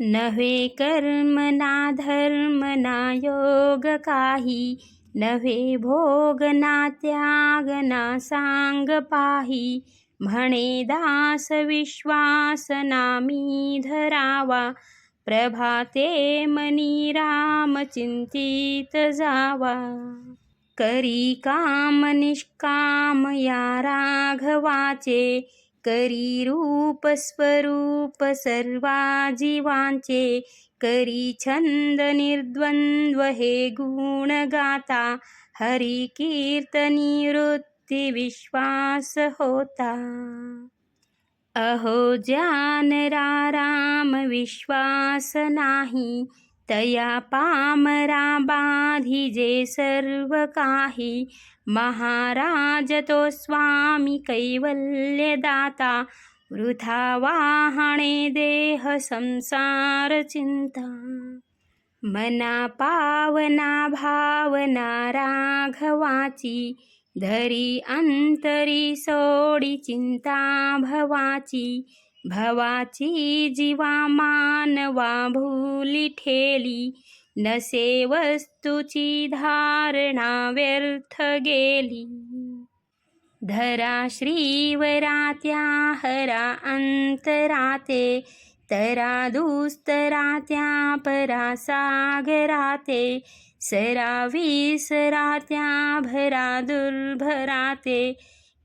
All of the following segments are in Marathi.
नव्हे कर्म ना धर्म ना योग काही नव्हे भोग ना त्याग ना सांग पाही. म्हणे दास विश्वास नामी धरावा प्रभाते मनी राम चिंतित जावा. करी काम निष्काम या राघवाचे करी रूप स्वरूप सर्वा जीवांचे करी छंद निर्द्वंद्व हे गुण गाता हरी कीर्तनी वृत्ती विश्वास होता अहो ज्ञान राम विश्वास नाही तया पामरा बाधिजे सर्व काही. महाराज तो स्वामी कैवल्यदाता. वृथा वाहणे देह संसार चिंता. मना पावना भावना राघवाची. धरी अंतरी सोडी चिंता भवाची. भवाची जीवा मानवा भूली ठेली. नसे वस्तूची धारणा व्यर्थ गेली. धरा श्रीवरात्या हरा अंतराते तरा दुस्तरात्या परा सागराते सरा विसरात्या भरा दुर्भराते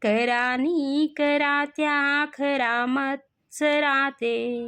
करा करात्या खरा मत राहते.